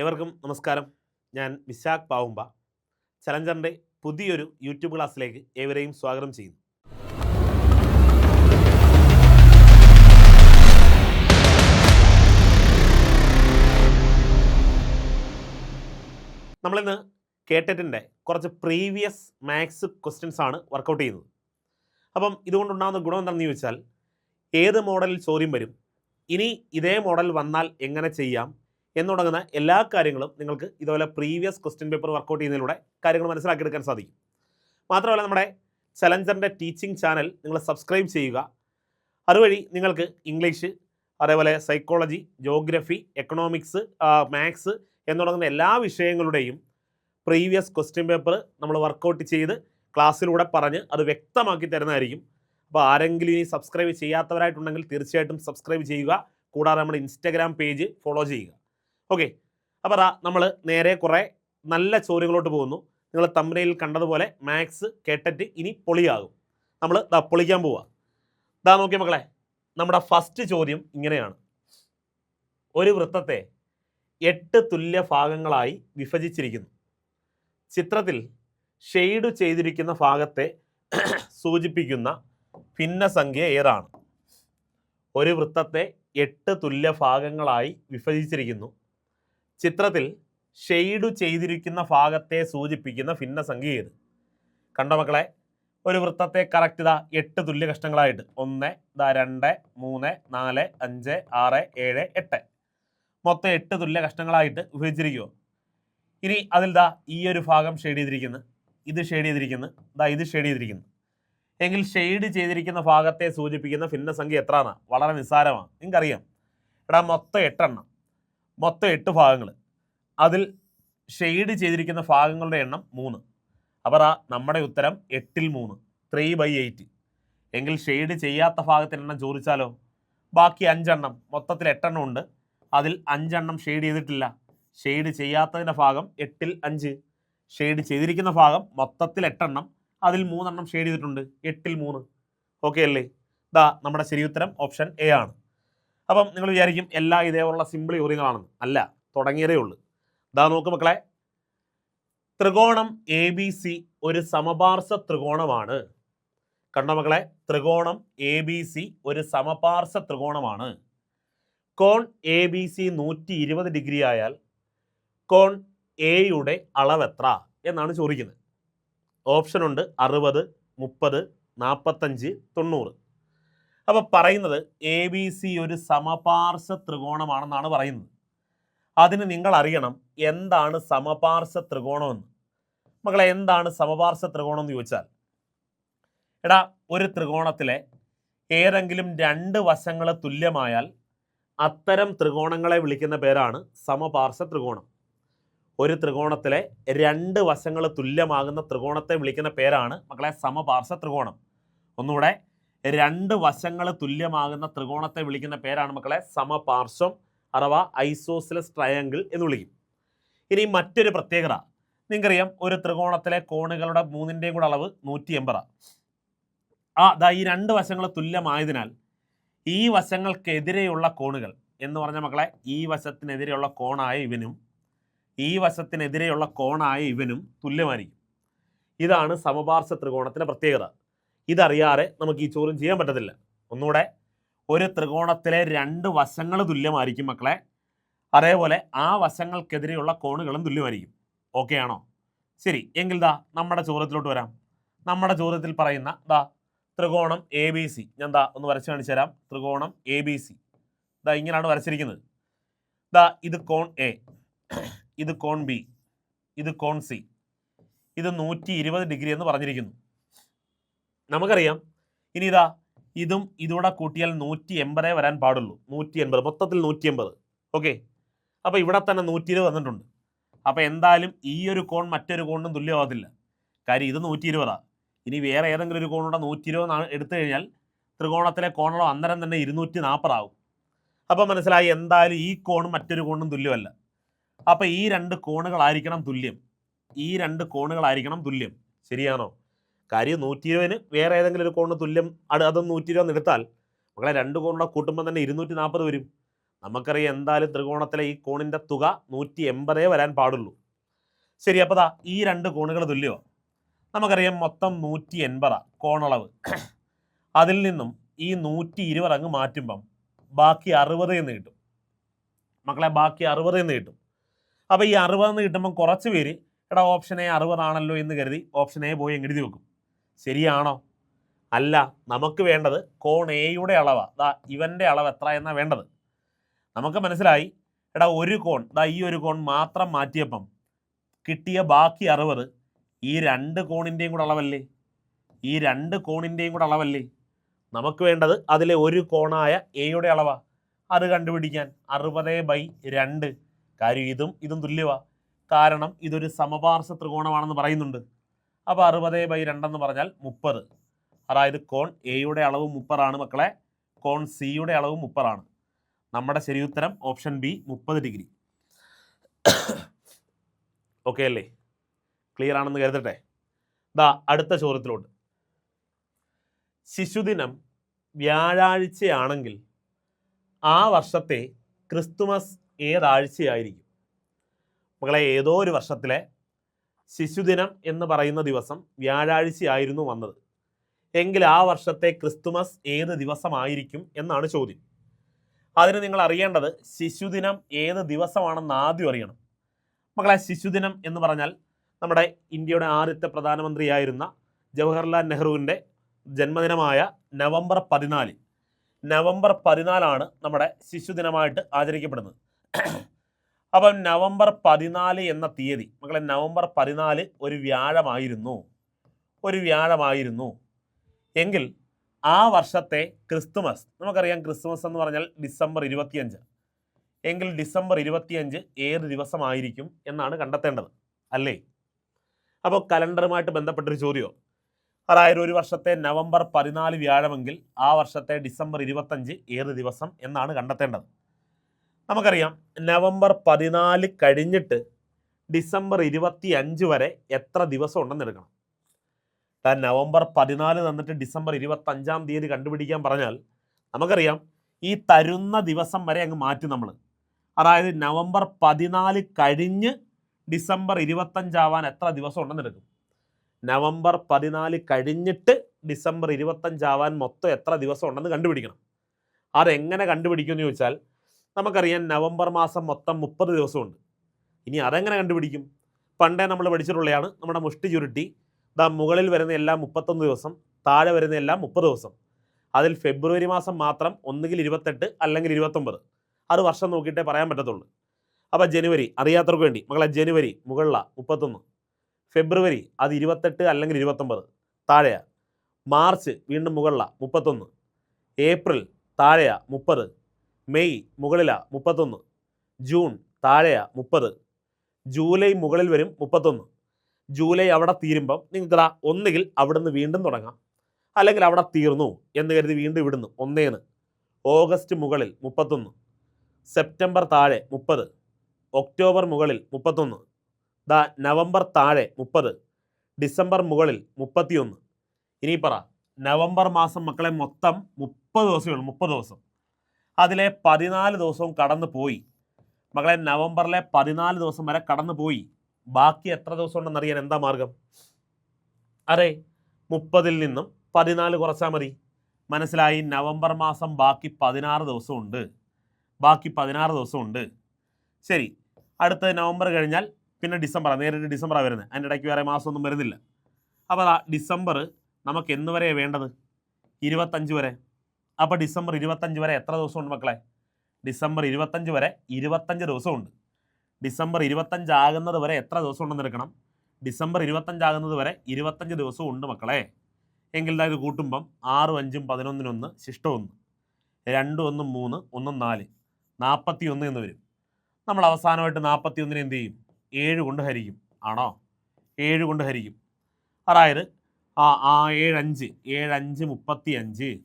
ഏവർക്കും നമസ്കാരം. ഞാൻ വിശാഖ് പാവുമ്പ. ചലഞ്ചറിന്റെ പുതിയൊരു യൂട്യൂബ് ക്ലാസ്സിലേക്ക് ഏവരെയും സ്വാഗതം ചെയ്യുന്നു. നമ്മളിന്ന് കേട്ടിട്ടിന്റെ കുറച്ച് പ്രീവിയസ് മാത്സ് ക്വസ്റ്റ്യൻസ് ആണ് വർക്കൗട്ട് ചെയ്യുന്നത്. അപ്പം ഇതുകൊണ്ടുണ്ടാകുന്ന ഗുണം എന്താണെന്ന് ചോദിച്ചാൽ ഏത് മോഡലിൽ ചോദ്യം വരും ഇനി ഇതേ മോഡൽ വന്നാൽ എങ്ങനെ ചെയ്യാം എന്ന് തുടങ്ങുന്ന എല്ലാ കാര്യങ്ങളും നിങ്ങൾക്ക് ഇതുപോലെ പ്രീവിയസ് ക്വസ്റ്റ്യൻ പേപ്പർ വർക്കൗട്ട് ചെയ്യുന്നതിലൂടെ കാര്യങ്ങൾ മനസ്സിലാക്കിയെടുക്കാൻ സാധിക്കും. മാത്രമല്ല നമ്മുടെ ചലഞ്ചറിന്റെ ടീച്ചിങ് ചാനൽ നിങ്ങൾ സബ്സ്ക്രൈബ് ചെയ്യുക. അതുവഴി നിങ്ങൾക്ക് ഇംഗ്ലീഷ് അതേപോലെ സൈക്കോളജി ജോഗ്രഫി എക്കണോമിക്സ് മാത്സ് എന്നുടങ്ങുന്ന എല്ലാ വിഷയങ്ങളുടെയും പ്രീവിയസ് ക്വസ്റ്റ്യൻ പേപ്പർ നമ്മൾ വർക്കൗട്ട് ചെയ്ത് ക്ലാസ്സിലൂടെ പറഞ്ഞ് അത് വ്യക്തമാക്കി തരുന്നതായിരിക്കും. അപ്പോൾ ആരെങ്കിലും ഇനി സബ്സ്ക്രൈബ് ചെയ്യാത്തവരായിട്ടുണ്ടെങ്കിൽ തീർച്ചയായിട്ടും സബ്സ്ക്രൈബ് ചെയ്യുക. കൂടാതെ നമ്മുടെ ഇൻസ്റ്റാഗ്രാം പേജ് ഫോളോ ചെയ്യുക. ഓക്കെ അപ്പോൾ അതാ നമ്മൾ നേരെ കുറേ നല്ല ചോദ്യങ്ങളോട്ട് പോകുന്നു. നിങ്ങൾ തമ്പനയിൽ കണ്ടതുപോലെ മാത്സ് കേട്ടറ്റ് ഇനി പൊളിയാകും. നമ്മൾ ദാ പൊളിക്കാൻ പോവുക ദാ നോക്കിയ മക്കളെ നമ്മുടെ ഫസ്റ്റ് ചോദ്യം ഇങ്ങനെയാണ്. ഒരു വൃത്തത്തെ എട്ട് തുല്യ ഭാഗങ്ങളായി വിഭജിച്ചിരിക്കുന്നു. ചിത്രത്തിൽ ഷെയ്ഡ് ചെയ്തിരിക്കുന്ന ഭാഗത്തെ സൂചിപ്പിക്കുന്ന ഭിന്നസംഖ്യ ഏതാണ്? ഒരു വൃത്തത്തെ എട്ട് തുല്യ ഭാഗങ്ങളായി വിഭജിച്ചിരിക്കുന്നു. ചിത്രത്തിൽ ഷെയ്ഡ് ചെയ്തിരിക്കുന്ന ഭാഗത്തെ സൂചിപ്പിക്കുന്ന ഭിന്ന സംഖ്യ ഏത്? കണ്ട മക്കളെ? ഒരു വൃത്തത്തെ കറക്റ്റ് ഇതാ എട്ട് തുല്യ കഷ്ണങ്ങളായിട്ട്. ഒന്ന് ഇതാ രണ്ട് മൂന്ന് നാല് അഞ്ച് ആറ് ഏഴ് എട്ട്. മൊത്തം എട്ട് തുല്യ കഷ്ണങ്ങളായിട്ട് വിഭജിച്ചിരിക്കുമോ ഇനി അതിൽ ദാ ഈ ഒരു ഭാഗം ഷെയ്ഡ് ചെയ്തിരിക്കുന്നു. ഇത് ഷെയ്ഡ് ചെയ്തിരിക്കുന്നു. ദാ ഇത് ഷെയ്ഡ് ചെയ്തിരിക്കുന്നു. എങ്കിൽ ഷെയ്ഡ് ചെയ്തിരിക്കുന്ന ഭാഗത്തെ സൂചിപ്പിക്കുന്ന ഭിന്നസംഖ്യ എത്രയാണ് വളരെ നിസ്സാരമാണ്. നിങ്ങൾക്കറിയാം. എടാ മൊത്തം എട്ടെണ്ണം. മൊത്തം എട്ട് ഭാഗങ്ങൾ അതിൽ ഷെയ്ഡ് ചെയ്തിരിക്കുന്ന ഭാഗങ്ങളുടെ എണ്ണം മൂന്ന്. അപ്പോൾ ആ നമ്മുടെ ഉത്തരം എട്ടിൽ മൂന്ന്. ത്രീ ബൈ എയ്റ്റ് എങ്കിൽ ഷെയ്ഡ് ചെയ്യാത്ത ഭാഗത്തിന്റെ എണ്ണം ചോദിച്ചാലോ? ബാക്കി അഞ്ചെണ്ണം. മൊത്തത്തിൽ എട്ടെണ്ണം ഉണ്ട്. അതിൽ അഞ്ചെണ്ണം ഷെയ്ഡ് ചെയ്തിട്ടില്ല. ഷെയ്ഡ് ചെയ്യാത്തതിന്റെ ഭാഗം എട്ടിൽ അഞ്ച്. ഷെയ്ഡ് ചെയ്തിരിക്കുന്ന ഭാഗം മൊത്തത്തിൽ എട്ടെണ്ണം. അതിൽ മൂന്നെണ്ണം ഷെയ്ഡ് ചെയ്തിട്ടുണ്ട്. എട്ടിൽ മൂന്ന്. ഓക്കെ അല്ലേ? ദാ നമ്മുടെ ശരി ഉത്തരം ഓപ്ഷൻ എ ആണ്. അപ്പം നിങ്ങൾ വിചാരിക്കും എല്ലാ ഇതേപോലുള്ള സിമ്പിൾ ചോദ്യങ്ങളാണെന്ന്. അല്ല തുടങ്ങിയതേ ഉള്ളൂ. ഇതാ നോക്ക് മക്കളെ. ത്രികോണം എ ബി സി ഒരു സമപാർശ്വ ത്രികോണമാണ്. കണ്ട മക്കളെ? ത്രികോണം എ ബി സി ഒരു സമപാർശ്വ ത്രികോണമാണ്. കോൺ എ ബി സി നൂറ്റി ഇരുപത് ഡിഗ്രി ആയാൽ കോൺ എയുടെ അളവ് എത്ര എന്നാണ് ചോദിക്കുന്നത്. ഓപ്ഷൻ ഉണ്ട് അറുപത് മുപ്പത് നാൽപ്പത്തഞ്ച് തൊണ്ണൂറ്. അപ്പോൾ പറയുന്നത് എ ബി സി ഒരു സമപാർശ്വ ത്രികോണമാണെന്നാണ് പറയുന്നത്. അതിന് നിങ്ങൾ അറിയണം എന്താണ് സമപാർശ്വ ത്രികോണമെന്ന്. മക്കളെ എന്താണ് സമപാർശ്വ ത്രികോണം എന്ന് ചോദിച്ചാൽ എടാ ഒരു ത്രികോണത്തിലെ ഏതെങ്കിലും രണ്ട് വശങ്ങൾ തുല്യമായാൽ അത്തരം ത്രികോണങ്ങളെ വിളിക്കുന്ന പേരാണ് സമപാർശ്വ ത്രികോണം. ഒരു ത്രികോണത്തിലെ രണ്ട് വശങ്ങൾ തുല്യമാകുന്ന ത്രികോണത്തെ വിളിക്കുന്ന പേരാണ് മക്കളെ സമപാർശ്വ ത്രികോണം. ഒന്നുകൂടെ രണ്ട് വശങ്ങൾ തുല്യമാകുന്ന ത്രികോണത്തെ വിളിക്കുന്ന പേരാണ് മക്കളെ സമപാർശ്വം അഥവാ ഐസോസിലസ് ട്രയാങ്കിൾ എന്ന് വിളിക്കും. ഇനി മറ്റൊരു പ്രത്യേകത. നിങ്ങൾക്കറിയാം ഒരു ത്രികോണത്തിലെ കോണുകളുടെ മൂന്നിന്റെയും കൂടെ അളവ് നൂറ്റി എൺപതാണ് ആ ദാ ഈ രണ്ട് വശങ്ങൾ തുല്യമായതിനാൽ ഈ വശങ്ങൾക്കെതിരെയുള്ള കോണുകൾ എന്ന് പറഞ്ഞ മക്കളെ ഈ വശത്തിനെതിരെയുള്ള കോണായ ഇവനും ഈ വശത്തിനെതിരെയുള്ള കോണായ ഇവനും തുല്യമായിരിക്കും. ഇതാണ് സമപാർശ്വ ത്രികോണത്തിന്റെ പ്രത്യേകത. ഇതറിയാതെ നമുക്ക് ഈ ചോദ്യം ചെയ്യാൻ പറ്റത്തില്ല. ഒന്നുകൂടെ ഒരു ത്രികോണത്തിലെ രണ്ട് വശങ്ങൾ തുല്യമായിരിക്കും മക്കളെ. അതേപോലെ ആ വശങ്ങൾക്കെതിരെയുള്ള കോണുകളും തുല്യമായിരിക്കും. ഓക്കെ ആണോ? ശരി എങ്കിൽ ദാ നമ്മുടെ ചോദ്യത്തിലോട്ട് വരാം. നമ്മുടെ ചോദ്യത്തിൽ പറയുന്ന ദാ ത്രികോണം എ ബി സി ഞാൻ ദാ ഒന്ന് വരച്ച് കാണിച്ചു തരാം. ത്രികോണം എ ബി സി ദാ ഇങ്ങനെയാണ് വരച്ചിരിക്കുന്നത്. ദാ ഇത് കോൺ എ ഇത് കോൺ ബി ഇത് കോൺ സി ഇത് നൂറ്റി ഡിഗ്രി എന്ന് പറഞ്ഞിരിക്കുന്നു. നമുക്കറിയാം. ഇനി ഇതാ ഇതും ഇതൂടെ കൂട്ടിയാൽ നൂറ്റി എൺപതേ വരാൻ പാടുള്ളൂ. നൂറ്റി എൺപത് മൊത്തത്തിൽ നൂറ്റി എൺപത് ഓക്കെ? അപ്പോൾ ഇവിടെ തന്നെ നൂറ്റി ഇരുപത് വന്നിട്ടുണ്ട്. അപ്പോൾ എന്തായാലും ഈ ഒരു കോൺ മറ്റൊരു കോണിനും തുല്യമാകത്തില്ല കാര്യം ഇത് നൂറ്റി ഇരുപതാണ് ഇനി വേറെ ഏതെങ്കിലും ഒരു കോണൂടെ നൂറ്റി ഇരുപത് എടുത്തു കഴിഞ്ഞാൽ ത്രികോണത്തിലെ കോണുള്ള അന്നേരം തന്നെ ഇരുന്നൂറ്റി നാൽപ്പതാവും അപ്പോൾ മനസ്സിലായി എന്തായാലും ഈ കോണും മറ്റൊരു കോണും തുല്യമല്ല. അപ്പോൾ ഈ രണ്ട് കോണുകളായിരിക്കണം തുല്യം. ഈ രണ്ട് കോണുകളായിരിക്കണം തുല്യം. ശരിയാണോ? കാര്യം നൂറ്റി ഇരുപതിന് വേറെ ഏതെങ്കിലും ഒരു കോണിന് തുല്യം അത് അതും നൂറ്റി ഇരുപതെന്ന് എടുത്താൽ മക്കളെ രണ്ട് കോണുടെ കൂട്ടുമ്പോൾ തന്നെ ഇരുന്നൂറ്റി നാൽപ്പത് വരും. നമുക്കറിയാം എന്തായാലും ത്രികോണത്തിലെ ഈ കോണിന്റെ തുക നൂറ്റി എൺപതേ വരാൻ പാടുള്ളൂ. ശരി അപ്പോൾ ദാ ഈ രണ്ട് കോണുകൾ തുല്യോ നമുക്കറിയാം മൊത്തം നൂറ്റി എൺപതാണ് കോണളവ്. അതിൽ നിന്നും ഈ നൂറ്റി ഇരുപത് അങ്ങ് മാറ്റുമ്പം ബാക്കി അറുപത് എന്ന് കിട്ടും. മക്കളെ ബാക്കി അറുപത് എന്ന് കിട്ടും. അപ്പോൾ ഈ അറുപത് എന്ന് കിട്ടുമ്പം കുറച്ച് പേര് എടാ ഓപ്ഷൻ എ അറുപതാണല്ലോ എന്ന് കരുതി ഓപ്ഷൻ എ പോയി എഴുതി വെക്കും. ശരിയാണോ? അല്ല നമുക്ക് വേണ്ടത് കോൺ എയുടെ അളവാണ് ദാ ഇവന്റെ അളവ് എത്ര എന്നാണ് വേണ്ടത്? നമുക്ക് മനസ്സിലായി എടാ ഒരു കോൺ ദാ ഈ ഒരു കോൺ മാത്രം മാറ്റിയപ്പം കിട്ടിയ ബാക്കി അറുപത് ഈ രണ്ട് കോണിന്റെയും കൂടെ അളവല്ലേ? ഈ രണ്ട് കോണിന്റെയും കൂടെ അളവല്ലേ? നമുക്ക് വേണ്ടത് അതിലെ ഒരു കോണായ എയുടെ അളവാ. അത് കണ്ടുപിടിക്കാൻ അറുപത് ബൈ രണ്ട്. കാര്യം ഇതും ഇതും തുല്യവാ. കാരണം ഇതൊരു സമപാർശ്വ ത്രികോണമാണെന്ന് പറയുന്നുണ്ട്. അപ്പോൾ അറുപത് ബൈ രണ്ടെന്ന് പറഞ്ഞാൽ മുപ്പത്. അതായത് കോൺ എയുടെ അളവ് മുപ്പതാണ് മക്കളെ. കോൺ സിയുടെ അളവ് മുപ്പതാണ് നമ്മുടെ ശരിയുത്തരം ഓപ്ഷൻ ബി മുപ്പത് ഡിഗ്രി ഓക്കെ അല്ലേ? ക്ലിയർ ആണെന്ന് കരുതട്ടെ? ദാ അടുത്ത ചോദ്യത്തിലോട്ട്. ശിശുദിനം വ്യാഴാഴ്ചയാണെങ്കിൽ ആ വർഷത്തെ ക്രിസ്തുമസ് ഏതാഴ്ചയായിരിക്കും? മക്കളെ ഏതോ ഒരു വർഷത്തിലെ ശിശുദിനം എന്ന് പറയുന്ന ദിവസം വ്യാഴാഴ്ചയായിരുന്നു വന്നത്. എങ്കിൽ ആ വർഷത്തെ ക്രിസ്തുമസ് ഏത് ദിവസമായിരിക്കും എന്നാണ് ചോദ്യം. അതിന് നിങ്ങൾ അറിയേണ്ടത് ശിശുദിനം ഏത് ദിവസമാണെന്ന് ആദ്യം അറിയണം. മക്കളെ ശിശുദിനം എന്ന് പറഞ്ഞാൽ നമ്മുടെ ഇന്ത്യയുടെ ആദ്യത്തെ പ്രധാനമന്ത്രിയായിരുന്ന ജവഹർലാൽ നെഹ്റുവിന്റെ ജന്മദിനമായ നവംബർ പതിനാല്. നവംബർ പതിനാലാണ് നമ്മുടെ ശിശുദിനമായിട്ട് ആചരിക്കപ്പെടുന്നത്. അപ്പം നവംബർ പതിനാല് എന്ന തീയതി മക്കളെ നവംബർ പതിനാല് ഒരു വ്യാഴമായിരുന്നു. ഒരു വ്യാഴമായിരുന്നു. എങ്കിൽ ആ വർഷത്തെ ക്രിസ്തുമസ് നമുക്കറിയാം ക്രിസ്തുമസ് എന്ന് പറഞ്ഞാൽ ഡിസംബർ ഇരുപത്തിയഞ്ച്. എങ്കിൽ ഡിസംബർ ഇരുപത്തിയഞ്ച് ഏത് ദിവസമായിരിക്കും എന്നാണ് കണ്ടെത്തേണ്ടത് അല്ലേ? അപ്പോൾ കലണ്ടറുമായിട്ട് ബന്ധപ്പെട്ടൊരു ചോദ്യമോ? അതായത് ഒരു വർഷത്തെ നവംബർ പതിനാല് വ്യാഴമെങ്കിൽ ആ വർഷത്തെ ഡിസംബർ ഇരുപത്തഞ്ച് ഏത് ദിവസം എന്നാണ് കണ്ടെത്തേണ്ടത്? നമുക്കറിയാം നവംബർ പതിനാല് കഴിഞ്ഞിട്ട് ഡിസംബർ ഇരുപത്തി അഞ്ച് വരെ എത്ര ദിവസം ഉണ്ടെന്ന് എടുക്കണം. നവംബർ പതിനാല് തന്നിട്ട് ഡിസംബർ ഇരുപത്തഞ്ചാം തീയതി കണ്ടുപിടിക്കാൻ പറഞ്ഞാൽ നമുക്കറിയാം ഈ തരുന്ന ദിവസം വരെ അങ്ങ് മാറ്റി നമ്മൾ അതായത് നവംബർ പതിനാല് കഴിഞ്ഞ് ഡിസംബർ ഇരുപത്തഞ്ചാവാൻ എത്ര ദിവസം ഉണ്ടെന്ന് എടുക്കും. നവംബർ പതിനാല് കഴിഞ്ഞിട്ട് ഡിസംബർ ഇരുപത്തഞ്ചാവാൻ മൊത്തം എത്ര ദിവസം ഉണ്ടെന്ന് കണ്ടുപിടിക്കണം. അതെങ്ങനെ കണ്ടുപിടിക്കുമെന്ന് ചോദിച്ചാൽ നമുക്കറിയാം നവംബർ മാസം മൊത്തം മുപ്പത് ദിവസമുണ്ട്. ഇനി അതെങ്ങനെ കണ്ടുപിടിക്കും? പണ്ടേ നമ്മൾ പഠിച്ചിട്ടുള്ളതാണ് നമ്മുടെ മുഷ്ടി ചുരുട്ടി. ദാ മുകളിൽ വരുന്ന എല്ലാം മുപ്പത്തൊന്ന് ദിവസം താഴെ വരുന്ന എല്ലാം മുപ്പത് ദിവസം. അതിൽ ഫെബ്രുവരി മാസം മാത്രം ഒന്നുകിൽ ഇരുപത്തെട്ട് അല്ലെങ്കിൽ ഇരുപത്തൊമ്പത്. അത് വർഷം നോക്കിയിട്ടേ പറയാൻ പറ്റത്തുള്ളൂ. അപ്പോൾ ജനുവരി അറിയാത്തവർക്ക് വേണ്ടി. മകളെ ജനുവരി മുകളിലാ മുപ്പത്തൊന്ന്. ഫെബ്രുവരി അത് ഇരുപത്തെട്ട് അല്ലെങ്കിൽ ഇരുപത്തൊമ്പത്. താഴെയാ. മാർച്ച് വീണ്ടും മുകളിലാണ് മുപ്പത്തൊന്ന്. ഏപ്രിൽ താഴെയാ മുപ്പത്. മെയ് മുകളിലാ മുപ്പത്തൊന്ന്. ജൂൺ താഴെയാ മുപ്പത്. ജൂലൈ മുകളിൽ വരും മുപ്പത്തൊന്ന്. ജൂലൈ അവിടെ തീരുമ്പം നിങ്ങൾക്ക് ദാ ഒന്നുകിൽ അവിടുന്ന് വീണ്ടും തുടങ്ങാം. അല്ലെങ്കിൽ അവിടെ തീർന്നു എന്ന് കരുതി വീണ്ടും ഇവിടുന്ന് ഒന്നേന്ന്. ഓഗസ്റ്റ് മുകളിൽ മുപ്പത്തൊന്ന്. സെപ്റ്റംബർ താഴെ മുപ്പത്. ഒക്ടോബർ മുകളിൽ മുപ്പത്തൊന്ന്. ദാ നവംബർ താഴെ മുപ്പത്. ഡിസംബർ മുകളിൽ മുപ്പത്തിയൊന്ന്. ഇനി പറ. നവംബർ മാസം മക്കളെ മൊത്തം മുപ്പത് ദിവസമേ ഉള്ളൂ മുപ്പത് ദിവസം. അതിലെ പതിനാല് ദിവസവും കടന്നു പോയി മകളെ നവംബറിലെ പതിനാല് ദിവസം വരെ കടന്നു പോയി ബാക്കി എത്ര ദിവസം ഉണ്ടെന്ന് അറിയാൻ എന്താ മാർഗം? അതെ മുപ്പതിൽ നിന്നും പതിനാല് കുറച്ചാൽ മതി. മനസ്സിലായി നവംബർ മാസം ബാക്കി പതിനാറ് ദിവസമുണ്ട്. ബാക്കി പതിനാറ് ദിവസമുണ്ട്. ശരി അടുത്ത നവംബർ കഴിഞ്ഞാൽ പിന്നെ ഡിസംബറാണ് നേരിട്ട് ഡിസംബറാണ് വരുന്നത്. അതിന്റെ ഇടയ്ക്ക് വേറെ മാസമൊന്നും വരുന്നില്ല. അപ്പോൾ ഡിസംബർ നമുക്ക് എന്ന് വരെയാണ് വേണ്ടത്? ഇരുപത്തഞ്ച് വരെ. അപ്പോൾ ഡിസംബർ ഇരുപത്തഞ്ച് വരെ എത്ര ദിവസമുണ്ട് മക്കളെ? ഡിസംബർ ഇരുപത്തഞ്ച് വരെ ഇരുപത്തഞ്ച് ദിവസമുണ്ട്. ഡിസംബർ ഇരുപത്തഞ്ച് ആകുന്നത് വരെ എത്ര ദിവസം ഉണ്ടെന്ന് എടുക്കണം? ഡിസംബർ ഇരുപത്തഞ്ച് ആകുന്നത് വരെ ഇരുപത്തഞ്ച് ദിവസവും ഉണ്ട് മക്കളെ. എങ്കിൽ ഇത് കൂട്ടുമ്പം ആറും അഞ്ചും പതിനൊന്നിനൊന്ന് ശിഷ്ടം ഒന്ന്. രണ്ടും ഒന്നും മൂന്ന് ഒന്നും നാല്. നാൽപ്പത്തി ഒന്ന് എന്ന് വരും. നമ്മൾ അവസാനമായിട്ട് നാൽപ്പത്തി ഒന്നിനെ എന്ത് ചെയ്യും? ഏഴ് കൊണ്ട് ഹരിക്കും. ആണോ? ഏഴ് കൊണ്ട് ഹരിക്കും. അതായത് ആ ആ ഏഴഞ്ച് ഏഴഞ്ച് മുപ്പത്തി അഞ്ച്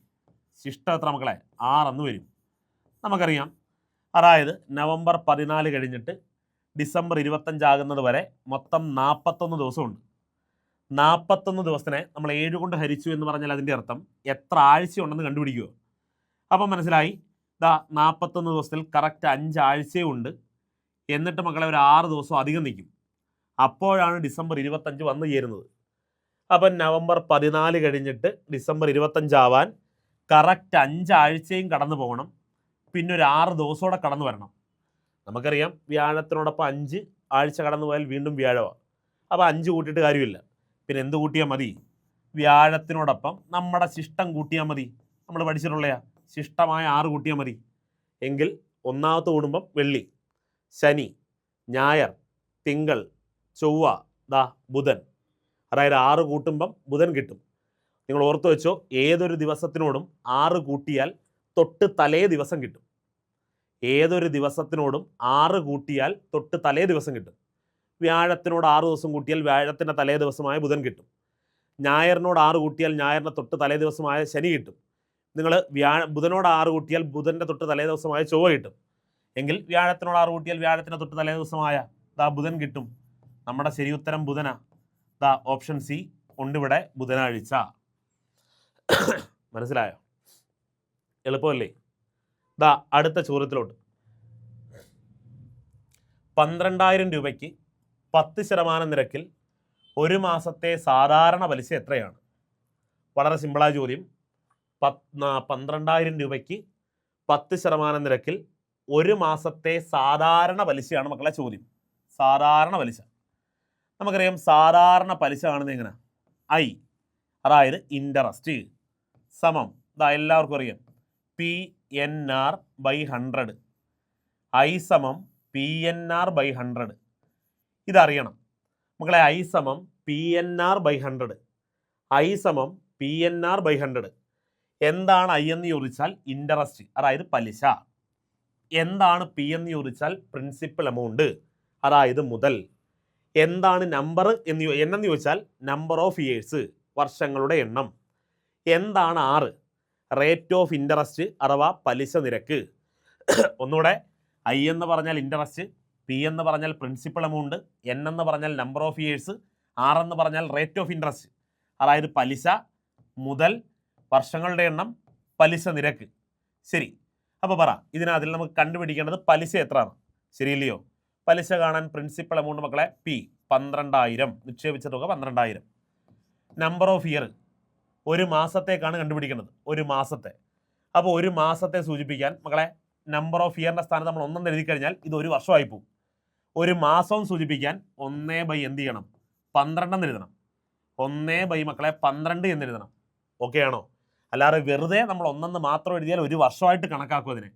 ശിഷ്ടം എത്ര മക്കളെ ആറെന്ന് വരും. നമുക്കറിയാം. അതായത് നവംബർ പതിനാല് കഴിഞ്ഞിട്ട് ഡിസംബർ ഇരുപത്തഞ്ചാകുന്നത് വരെ മൊത്തം നാൽപ്പത്തൊന്ന് ദിവസമുണ്ട്. നാൽപ്പത്തൊന്ന് ദിവസത്തിനെ നമ്മൾ ഏഴ് കൊണ്ട് ഹരിച്ചു എന്ന് പറഞ്ഞാൽ അതിന്റെ അർത്ഥം എത്ര ആഴ്ച ഉണ്ടെന്ന് കണ്ടുപിടിക്കുമോ അപ്പം മനസ്സിലായി? ദാ നാൽപ്പത്തൊന്ന് ദിവസത്തിൽ കറക്റ്റ് അഞ്ചാഴ്ചയും ഉണ്ട് എന്നിട്ട് മക്കളെ ഒരു ആറ് ദിവസം അധികം നിൽക്കും. അപ്പോഴാണ് ഡിസംബർ ഇരുപത്തഞ്ച് വന്നു ചേരുന്നത്. അപ്പം നവംബർ പതിനാല് കഴിഞ്ഞിട്ട് ഡിസംബർ ഇരുപത്തഞ്ചാവാൻ കറക്റ്റ് അഞ്ചാഴ്ചയും കടന്നു പോകണം. പിന്നെ ഒരു ആറ് ദിവസമോടെ കടന്നു വരണം. നമുക്കറിയാം വ്യാഴത്തിനോടൊപ്പം അഞ്ച് ആഴ്ച കടന്നു പോയാൽ വീണ്ടും വ്യാഴമാണ് അപ്പോൾ അഞ്ച് കൂട്ടിയിട്ട് കാര്യമില്ല. പിന്നെ എന്ത് കൂട്ടിയാൽ മതി? വ്യാഴത്തിനോടൊപ്പം നമ്മുടെ ശിഷ്ടം കൂട്ടിയാൽ മതി. നമ്മൾ പഠിച്ചിട്ടുള്ളയാ. ശിഷ്ടമായ ആറ് കൂട്ടിയാൽ മതി. എങ്കിൽ ഒന്നാമത്തെ കുടുംബം വെള്ളി ശനി ഞായർ തിങ്കൾ ചൊവ്വ ദാ ബുധൻ. അതായത് ആറ് കൂട്ടുമ്പം ബുധൻ കിട്ടും. നിങ്ങൾ ഓർത്തു വെച്ചോ ഏതൊരു ദിവസത്തിനോടും ആറ് കൂട്ടിയാൽ തൊട്ട് തലേ ദിവസം കിട്ടും. ഏതൊരു ദിവസത്തിനോടും ആറ് കൂട്ടിയാൽ തൊട്ട് തലേ ദിവസം കിട്ടും. വ്യാഴത്തിനോട് ആറ് ദിവസം കൂട്ടിയാൽ വ്യാഴത്തിന്റെ തലേ ദിവസമായ ബുധൻ കിട്ടും. ഞായറിനോട് ആറ് കൂട്ടിയാൽ ഞായറിന്റെ തൊട്ട് തലേ ദിവസമായ ശനി കിട്ടും. നിങ്ങൾ വ്യാഴ ബുധനോട് ആറ് കൂട്ടിയാൽ ബുധന്റെ തൊട്ട് തലേ ദിവസമായ ചൊവ്വ കിട്ടും. എങ്കിൽ വ്യാഴത്തിനോട് ആറ് കൂട്ടിയാൽ വ്യാഴത്തിന്റെ തൊട്ട് തലേ ദിവസമായ ദാ ബുധൻ കിട്ടും. നമ്മുടെ ശരി ഉത്തരം ബുധനാ. ദാ ഓപ്ഷൻ സി ഉണ്ടിവിടെ ബുധനാഴ്ച. മനസ്സിലായോ? എളുപ്പമല്ലേ? ദാ അടുത്ത ചോദ്യത്തിലോട്ട്. പന്ത്രണ്ടായിരം രൂപയ്ക്ക് പത്ത് ശതമാനം നിരക്കിൽ ഒരു മാസത്തെ സാധാരണ പലിശ എത്രയാണ്? വളരെ സിമ്പിളായ ചോദ്യം. പത്ത് പന്ത്രണ്ടായിരം രൂപയ്ക്ക് പത്ത് ശതമാനം നിരക്കിൽ ഒരു മാസത്തെ സാധാരണ പലിശയാണ് മക്കളെ ചോദ്യം. സാധാരണ പലിശ. നമുക്കറിയാം സാധാരണ പലിശ കാണുന്നത് എങ്ങനെ? ഐ അതായത് ഇൻട്രസ്റ്റ് സമം. ഇതാ എല്ലാവർക്കും അറിയാം. P N R by hundred I സമം P N R by hundred ഇതറിയണം. മക്കളെ ഐ സമം P N R by hundred I സമം P N R by hundred എന്താണ് ഐ എന്ന് ചോദിച്ചാൽ ഇൻട്രസ്റ്റ് അതായത് പലിശ. എന്താണ് പി എന്ന് ചോദിച്ചാൽ പ്രിൻസിപ്പൽ എമൗണ്ട് അതായത് മുതൽ. എന്താണ് നമ്പർ എന്ന് എന്നു ചോദിച്ചാൽ നമ്പർ ഓഫ് ഇയേഴ്സ് വർഷങ്ങളുടെ എണ്ണം. എന്താണ് ആറ്? റേറ്റ് ഓഫ് ഇൻട്രസ്റ്റ് അഥവാ പലിശ നിരക്ക്. ഒന്നുകൂടെ ഐ എന്ന് പറഞ്ഞാൽ ഇൻട്രസ്റ്റ് പി എന്ന് പറഞ്ഞാൽ പ്രിൻസിപ്പൾ എമൗണ്ട് എൻ എന്ന് പറഞ്ഞാൽ നമ്പർ ഓഫ് ഇയേഴ്സ് ആർ എന്ന് പറഞ്ഞാൽ റേറ്റ് ഓഫ് ഇൻട്രസ്റ്റ് അതായത് പലിശ മുതൽ വർഷങ്ങളുടെ എണ്ണം പലിശ നിരക്ക്. ശരി. അപ്പോൾ പറ ഇതിനകത്തിൽ നമുക്ക് കണ്ടുപിടിക്കേണ്ടത് പലിശ എത്രയാണ്? ശരിയില്ലയോ? പലിശ കാണാൻ പ്രിൻസിപ്പൾ എമൗണ്ട് മക്കളെ പി പന്ത്രണ്ടായിരം. നിക്ഷേപിച്ച തുക പന്ത്രണ്ടായിരം. നമ്പർ ഓഫ് ഇയർ ഒരു മാസത്തേക്കാണ് കണ്ടുപിടിക്കുന്നത്. ഒരു മാസത്തെ. അപ്പോൾ ഒരു മാസത്തെ സൂചിപ്പിക്കാൻ മക്കളെ നമ്പർ ഓഫ് ഇയറിന്റെ സ്ഥാനത്ത് നമ്മൾ ഒന്നെന്ന് എഴുതി കഴിഞ്ഞാൽ ഇത് ഒരു വർഷമായി പോകും. ഒരു മാസവും സൂചിപ്പിക്കാൻ ഒന്നേ ബൈ എന്ത് ചെയ്യണം? പന്ത്രണ്ടെന്ന് എഴുതണം. ഒന്നേ ബൈ മക്കളെ പന്ത്രണ്ട് എന്ന് എഴുതണം. ഓക്കെ ആണോ? അല്ലാതെ വെറുതെ നമ്മൾ ഒന്നെന്ന് മാത്രം എഴുതിയാൽ ഒരു വർഷമായിട്ട് കണക്കാക്കും അതിനെ.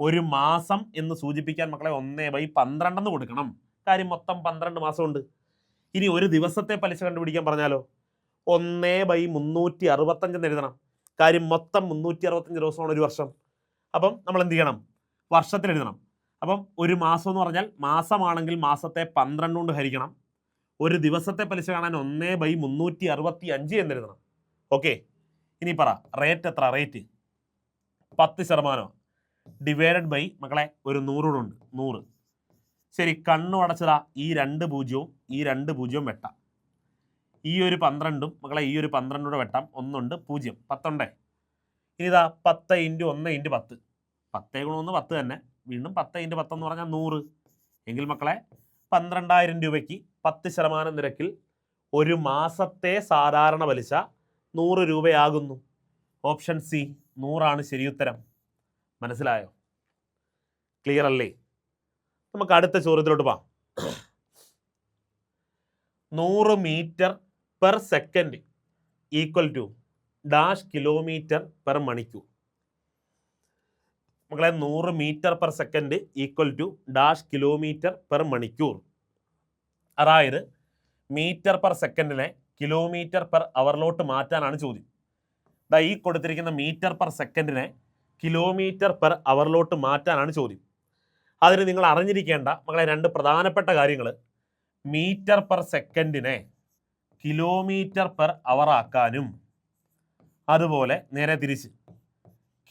ഒരു മാസം എന്ന് സൂചിപ്പിക്കാൻ മക്കളെ ഒന്നേ ബൈ പന്ത്രണ്ടെന്ന് കൊടുക്കണം. കാര്യം മൊത്തം പന്ത്രണ്ട് മാസമുണ്ട്. ഇനി ഒരു ദിവസത്തെ പലിശ കണ്ടുപിടിക്കാൻ പറഞ്ഞാലോ? ഒന്നേ ബൈ മുന്നൂറ്റി അറുപത്തഞ്ചെന്ന് എഴുതണം. കാര്യം മൊത്തം മുന്നൂറ്റി അറുപത്തഞ്ച് ദിവസമാണ് ഒരു വർഷം. അപ്പം നമ്മൾ എന്ത് ചെയ്യണം? വർഷത്തിൽ എഴുതണം. അപ്പം ഒരു മാസം എന്ന് പറഞ്ഞാൽ മാസമാണെങ്കിൽ മാസത്തെ പന്ത്രണ്ട് കൊണ്ട് ഹരിക്കണം. ഒരു ദിവസത്തെ പലിശ കാണാൻ ഒന്നേ ബൈ മുന്നൂറ്റി അറുപത്തി അഞ്ച് എന്ന് എഴുതണം. ഓക്കെ? ഇനി പറ റേറ്റ് എത്ര? റേറ്റ് പത്ത് ശതമാനം? ഡിവൈഡഡ് ബൈ മക്കളെ ഒരു നൂറോടുണ്ട് നൂറ്. ശരി കണ്ണു അടച്ചതാ ഈ രണ്ട് പൂജ്യവും ഈ രണ്ട് പൂജ്യവും വെട്ടാം. ഈ ഒരു പന്ത്രണ്ടും മക്കളെ ഈ ഒരു പന്ത്രണ്ടൂടെ വെട്ടാം. ഒന്നുണ്ട് പൂജ്യം. പത്തുണ്ടേ? ഇനി ഇതാ പത്ത് ഇന്റു ഒന്ന് ഇന്റു പത്ത്. പത്തേ ഗുണം ഒന്ന് പത്ത് തന്നെ. വീണ്ടും പത്ത് ഇന്റു പത്തെന്ന് പറഞ്ഞാൽ നൂറ്. എങ്കിൽ മക്കളെ പന്ത്രണ്ടായിരം രൂപയ്ക്ക് പത്ത് ശതമാനം നിരക്കിൽ ഒരു മാസത്തെ സാധാരണ പലിശ നൂറ് രൂപയാകുന്നു. ഓപ്ഷൻ സി നൂറാണ് ശരിയുത്തരം. മനസ്സിലായോ? ക്ലിയർ അല്ലേ? നമുക്ക് അടുത്ത ചോദ്യത്തിലോട്ട് പോവാം നൂറ് metre per second equal to dash kilometre per മണിക്കൂർ. മക്കളെ നൂറ് metre per second equal to dash kilometre per മണിക്കൂർ. അതായത് മീറ്റർ പെർ സെക്കൻഡിനെ കിലോമീറ്റർ പെർ അവറിലോട്ട് മാറ്റാനാണ് ചോദ്യം. ദാ ഈ കൊടുത്തിരിക്കുന്ന മീറ്റർ പെർ സെക്കൻഡിനെ കിലോമീറ്റർ പെർ അവറിലോട്ട് മാറ്റാനാണ് ചോദ്യം. അതിന് നിങ്ങൾ അറിഞ്ഞിരിക്കേണ്ട മക്കളെ രണ്ട് പ്രധാനപ്പെട്ട കാര്യങ്ങൾ മീറ്റർ പെർ സെക്കൻഡിനെ കിലോമീറ്റർ പെർ അവർ ആക്കാനും. അതുപോലെ നേരെ തിരിച്ച്.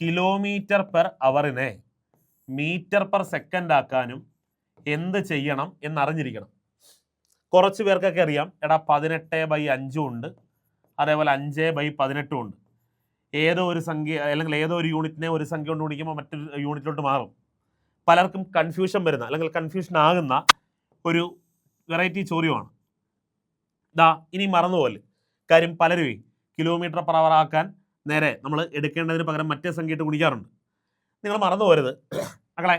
കിലോമീറ്റർ പെർ അവറിനെ മീറ്റർ പെർ സെക്കൻഡ് ആക്കാനും എന്ത് ചെയ്യണം എന്നറിഞ്ഞിരിക്കണം. കുറച്ച് പേർക്കൊക്കെ അറിയാം. എടാ പതിനെട്ട് ബൈ അഞ്ചും ഉണ്ട്. അതേപോലെ അഞ്ച് ബൈ പതിനെട്ടും ഉണ്ട്. ഏതോ ഒരു സംഖ്യ അല്ലെങ്കിൽ ഏതോ ഒരു യൂണിറ്റിനെ ഒരു സംഖ്യ കൊണ്ട് ഗുണിക്കുമ്പോൾ മറ്റൊരു യൂണിറ്റിലോട്ട് മാറും. പലർക്കും കൺഫ്യൂഷൻ വരുന്ന അല്ലെങ്കിൽ കൺഫ്യൂഷൻ ആകുന്ന ഒരു വെറൈറ്റി ചോദ്യമാണ്. ദാ ഇനി മറന്നുപോലെ കാര്യം പലരുവേ കിലോമീറ്റർ per hour ആക്കാൻ നേരെ നമ്മൾ എടുക്കേണ്ടതിന് പകരം മറ്റേ സംഖ്യ ഇട്ട് ഗുണിക്കാറുണ്ട്. നിങ്ങൾ മറന്നു പോരുത് മക്കളെ